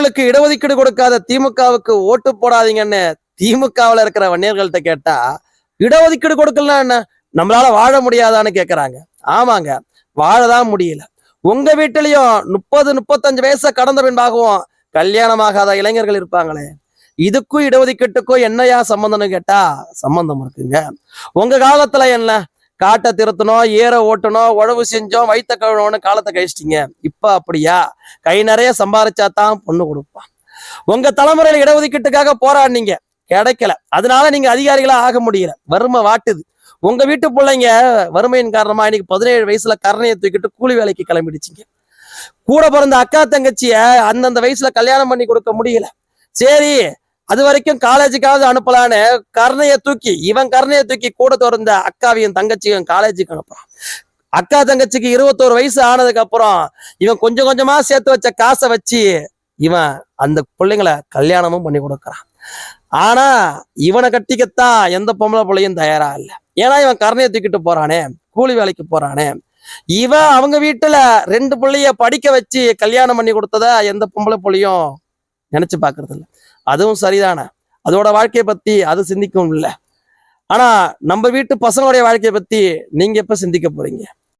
வன்னியர்களுக்கு இடஒதுக்கீடு கொடுக்காத திமுகவுக்கு ஓட்டு போடாதீங்கன்னு திமுகவில் இருக்கிற வன்னியர்கள்ட்ட கேட்டா இடஒதுக்கீடு கொடுக்கலாம் என்ன? நம்மளால வாழ முடியாதான்னு கேக்குறாங்க. ஆமாங்க வாழதான் முடியல. உங்க வீட்டிலையும் முப்பது முப்பத்தஞ்சு வயசை கடந்த பின்பாகவும் கல்யாணமாகாத இளைஞர்கள் இருப்பாங்களே. இதுக்கும் இடஒதுக்கீட்டுக்கும் என்னையா சம்பந்தம்னு கேட்டா சம்பந்தம் இருக்குங்க. உங்க காலத்துல என்ன? காட்டை திருத்தணும் ஏற ஓட்டணும் உழவு செஞ்சோம் வைத்த கழுவணும்னு காலத்தை கழிச்சிட்டீங்க. இப்ப அப்படியா? கை நிறைய சம்பாரிச்சா தான் பொண்ணு கொடுப்பான் உங்க தலைமுறையில இடஒதுக்கீட்டுக்காக போராடினீங்க. கிடைக்கல. அதனால நீங்க அதிகாரிகளா ஆக முடியல. வறுமை வாட்டுது. உங்க வீட்டு பிள்ளைங்க வறுமையின் காரணமா இன்னைக்கு பதினேழு வயசுல கரணையை தூக்கிட்டு கூலி வேலைக்கு கிளம்பிடுச்சிங்க. கூட பிறந்த அக்கா தங்கச்சிய அந்தந்த வயசுல கல்யாணம் பண்ணி கொடுக்க முடியல. சரி அது வரைக்கும் காலேஜுக்காவது அனுப்பலான்னு கருணையை தூக்கி இவன் கருணையை தூக்கி கூட திறந்த அக்காவையும் தங்கச்சியும் காலேஜுக்கு அனுப்புறான். அக்கா தங்கச்சிக்கு இருபத்தோரு வயசு ஆனதுக்கு அப்புறம் இவன் கொஞ்சம் கொஞ்சமா சேர்த்து வச்ச காசை வச்சு இவன் அந்த பிள்ளைங்களை கல்யாணமும் பண்ணி கொடுக்குறான். ஆனா இவனை கட்டிக்கத்தான் எந்த பொம்பளை பிள்ளையும் தயாரா இல்லை. ஏன்னா இவன் கருணையை தூக்கிட்டு போறானே கூலி வேலைக்கு போறானே. இவன் அவங்க வீட்டுல ரெண்டு பிள்ளைய படிக்க வச்சு கல்யாணம் பண்ணி கொடுத்ததா எந்த பொம்பளை பிள்ளையும் நினைச்சு பாக்குறது இல்ல அதுவும் சரிதானே? அதோட வாழ்க்கையை பத்தி அது சிந்திக்கவும் இல்லை. ஆனா நம்ம வீட்டு பசங்களுடைய வாழ்க்கையை பத்தி நீங்க எப்ப சிந்திக்க போறீங்க?